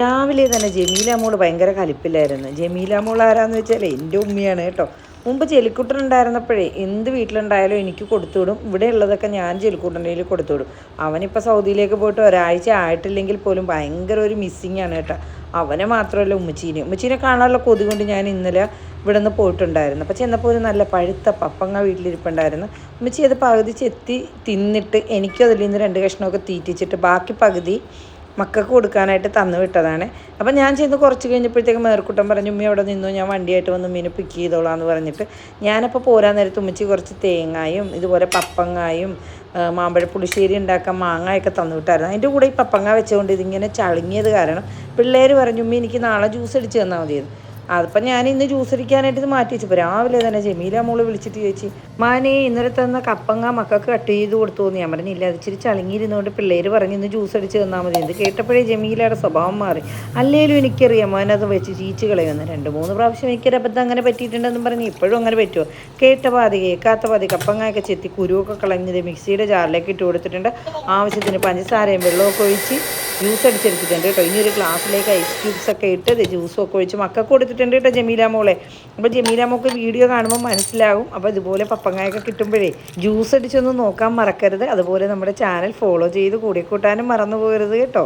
രാവിലെ തന്നെ ജമീല മോൾ ഭയങ്കര കലിപ്പില്ലായിരുന്നു ജമീല മോൾ ആരാന്ന് വെച്ചാൽ എന്റെ ഉമ്മയാണ് കേട്ടോ. മുമ്പ് ചെലിക്കുട്ടൻ ഉണ്ടായിരുന്നപ്പോഴേ എന്ത് വീട്ടിലുണ്ടായാലും എനിക്ക് കൊടുത്തുവിടും ഇവിടെ ഉള്ളതൊക്കെ ഞാൻ ചെലിക്കുട്ടന്റെ കൊടുത്തുവിടും അവനിപ്പോൾ സൗദിയിലേക്ക് പോയിട്ട് ഒരാഴ്ച ആയിട്ടില്ലെങ്കിൽ പോലും ഭയങ്കര ഒരു മിസ്സിങ് ആണ് കേട്ടോ. അവനെ മാത്രമല്ല ഉമ്മച്ചീനെ. ഉമ്മച്ചീനെ കാണാനുള്ള കൊതി കൊണ്ട് ഞാൻ ഇന്നലെ ഇവിടെ നിന്ന് പോയിട്ടുണ്ടായിരുന്നു. അപ്പോൾ ചെന്നപ്പോൾ ഒരു നല്ല പഴുത്ത പപ്പങ്ങ വീട്ടിലിരിപ്പുണ്ടായിരുന്നു. ഉമ്മച്ചി അത് പകുതി ചെത്തി തിന്നിട്ട് എനിക്കും അതിൽ നിന്ന് രണ്ട് കഷ്ണമൊക്കെ തീറ്റിച്ചിട്ട് ബാക്കി പകുതി മക്കൾക്ക് കൊടുക്കാനായിട്ട് തന്നു വിട്ടതാണ്. അപ്പം ഞാൻ ചെന്ന് കുറച്ച് കഴിഞ്ഞപ്പോഴത്തേക്ക് മേർക്കുട്ടൻ പറഞ്ഞു ഉമ്മി അവിടെ നിന്നു ഞാൻ വണ്ടിയായിട്ട് വന്ന് ഉമ്മീനെ പിക്ക് ചെയ്തോളാം എന്ന് പറഞ്ഞിട്ട്. ഞാനപ്പോൾ പോരാൻ നേരത്ത് ഉമ്മച്ചി കുറച്ച് തേങ്ങായും ഇതുപോലെ പപ്പങ്ങായും മാമ്പഴ പുളിശ്ശേരി ഉണ്ടാക്കാൻ മാങ്ങയൊക്കെ തന്നു വിട്ടായിരുന്നു. അതിന്റെ കൂടെ ഈ പപ്പങ്ങ വെച്ചുകൊണ്ട് ഇതിങ്ങനെ ചളുങ്ങിയത് കാരണം പിള്ളേർ പറഞ്ഞു ഉമ്മി എനിക്ക് നാളെ ജ്യൂസ് അടിച്ച് തന്നാൽ മതിയെന്ന്. അതിപ്പോൾ ഞാൻ ഇന്ന് ജ്യൂസ് അടിക്കാനായിട്ട് ഇത് മാറ്റി വെച്ചപ്പോൾ രാവിലെ തന്നെ ജമീല മോൾ വിളിച്ചിട്ട് ചോദിച്ചു മാനേ ഇന്നലെ തന്ന കപ്പങ്ങ മക്കൾക്ക് കട്ട് ചെയ്ത് കൊടുത്തു എന്ന്. ഞാൻ പറഞ്ഞില്ല അത് ഇച്ചിരി ചളിങ്ങിയിരുന്നുകൊണ്ട് പിള്ളേർ പറഞ്ഞ് ഇന്ന് ജ്യൂസ് അടിച്ച് തന്നാൽ മതി. എന്ത് കേട്ടപ്പോഴേ ജമീലയുടെ സ്വഭാവം മാറി. അല്ലേലും എനിക്കറിയാം മോനത് വെച്ച് ചീച്ച് കളയുമെന്ന്. രണ്ട് മൂന്ന് പ്രാവശ്യം എനിക്കൊരു അബദ്ധം അങ്ങനെ പറ്റിയിട്ടുണ്ടെന്ന് പറഞ്ഞ് ഇപ്പോഴും അങ്ങനെ പറ്റുമോ കേട്ട പാതി കേൾക്കാത്ത പാതി കപ്പങ്ങയൊക്കെ ചെത്തി കുരുവൊക്കെ കളഞ്ഞത് മിക്സിയുടെ ജാറിലേക്ക് ഇട്ട് കൊടുത്തിട്ടുണ്ട്. ആവശ്യത്തിന് പഞ്ചസാരയും വെള്ളമൊക്കെ ഒഴിച്ച് ജ്യൂസ് അടിച്ചെടുത്തിട്ടുണ്ട് കേട്ടോ. ഇനി ഒരു ഗ്ലാസ്സിലേക്ക് ഐസ് ക്യൂബ്സ് ഒക്കെ ഇട്ട് ഇത് ജ്യൂസും ഒക്കെ ഒഴിച്ച് മക്കൾക്ക് കൊടുത്തിട്ടുണ്ട് കേട്ടോ ജമീല മോളെ. അപ്പോൾ ജമീല മോൾക്ക് വീഡിയോ കാണുമ്പോൾ മനസ്സിലാവും. അപ്പോൾ ഇതുപോലെ പപ്പങ്ങായൊക്കെ കിട്ടുമ്പോഴേ ജ്യൂസ് അടിച്ചൊന്ന് നോക്കാൻ മറക്കരുത്. അതുപോലെ നമ്മുടെ ചാനൽ ഫോളോ ചെയ്ത് കൂടിക്കൂട്ടാനും മറന്നു പോകരുത് കേട്ടോ.